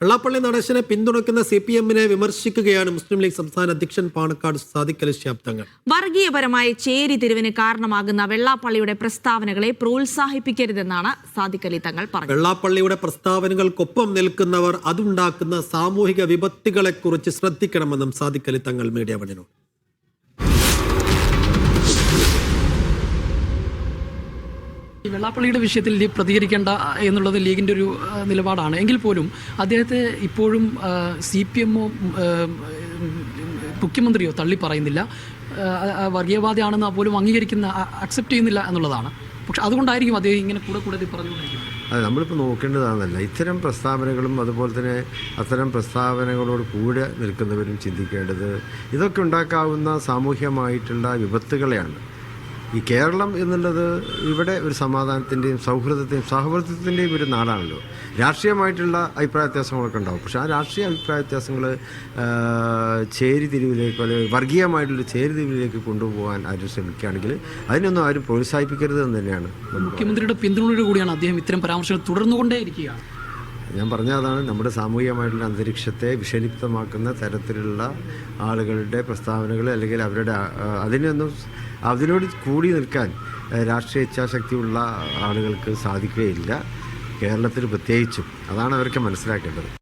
വെള്ളാപ്പള്ളി നടേശനെ പിന്തുണയ്ക്കുന്ന C P എമ്മിനെ വിമർശിക്കുകയാണ് മുസ്ലിം league സംസ്ഥാന അധ്യക്ഷൻ പാണക്കാട് സാദിഖ് അലി ശിഹാബ് വർഗീയപരമായ ചേരി തിരിവിന് കാരണമാകുന്ന വെള്ളാപ്പള്ളിയുടെ പ്രസ്താവനകളെ പ്രോത്സാഹിപ്പിക്കരുതെന്നാണ് സാദിഖ് അലി തങ്ങൾ പറഞ്ഞത്. വെള്ളാപ്പള്ളിയുടെ പ്രസ്താവനകൾക്കൊപ്പം നിൽക്കുന്നവർ അതുണ്ടാക്കുന്ന സാമൂഹിക വിപത്തുകളെക്കുറിച്ച് ശ്രദ്ധിക്കണമെന്നും സാദിഖ് അലി തങ്ങൾ മീഡിയ വണിനോട് ഈ വെള്ളാപ്പള്ളിയുടെ വിഷയത്തിൽ പ്രതികരിക്കേണ്ട എന്നുള്ളത് ലീഗിന്റെ ഒരു നിലപാടാണ്. എങ്കിൽ പോലും അദ്ദേഹത്തെ ഇപ്പോഴും സി പി എമ്മോ മുഖ്യമന്ത്രിയോ തള്ളി പറയുന്നില്ല. വർഗീയവാദിയാണെന്ന് പോലും അംഗീകരിക്കുന്ന അക്സെപ്റ്റ് ചെയ്യുന്നില്ല എന്നുള്ളതാണ്. പക്ഷെ അതുകൊണ്ടായിരിക്കും അദ്ദേഹം ഇങ്ങനെ കൂടെ കൂടെ പറഞ്ഞുകൊണ്ടിരിക്കുന്നത്. അതെ നമ്മളിപ്പോൾ നോക്കേണ്ടതാണെന്നല്ല ഇത്തരം പ്രസ്താവനകളും അതുപോലെ തന്നെ അത്തരം പ്രസ്താവനകളോട് കൂടെ നിൽക്കുന്നവരും ചിന്തിക്കേണ്ടത് ഇതൊക്കെ ഉണ്ടാക്കാവുന്ന സാമൂഹ്യമായിട്ടുള്ള വിപത്തുകളെയാണ്. ഈ കേരളം എന്നുള്ളത് ഇവിടെ ഒരു സമാധാനത്തിന്റെയും സൗഹൃദത്തിന്റെയും സൗഹൃദത്തിന്റെയും ഒരു നാടാണല്ലോ. രാഷ്ട്രീയമായിട്ടുള്ള അഭിപ്രായ വ്യത്യാസങ്ങളൊക്കെ ഉണ്ടാവും. പക്ഷേ ആ രാഷ്ട്രീയ അഭിപ്രായ വ്യത്യാസങ്ങൾ ചേരിതിരിവിലേക്ക് അല്ലെങ്കിൽ വർഗീയമായിട്ടുള്ള ചേരിതിരിവിലേക്ക് കൊണ്ടുപോകാൻ ആരും ശ്രമിക്കുകയാണെങ്കിൽ അതിനൊന്നും ആരും പ്രോത്സാഹിപ്പിക്കരുത് എന്ന് തന്നെയാണ് മുഖ്യമന്ത്രിയുടെ പിന്തുണയോട് കൂടിയാണ് അദ്ദേഹം ഇത്തരം പരാമർശങ്ങൾ തുടർന്നുകൊണ്ടേയിരിക്കുകയാണ് ഞാൻ പറഞ്ഞ അതാണ് നമ്മുടെ സാമൂഹികമായിട്ടുള്ള അന്തരീക്ഷത്തെ വിഷലിപ്തമാക്കുന്ന തരത്തിലുള്ള ആളുകളുടെ പ്രസ്താവനകൾ അല്ലെങ്കിൽ അവരുടെ അതിനൊന്നും അതിനോട് കൂടി നിൽക്കാൻ രാഷ്ട്രീയ ഇച്ഛാശക്തിയുള്ള ആളുകൾക്ക് സാധിക്കുകയില്ല. കേരളത്തിൽ പ്രത്യേകിച്ചും. അതാണ് അവർക്ക് മനസ്സിലാക്കേണ്ടത്.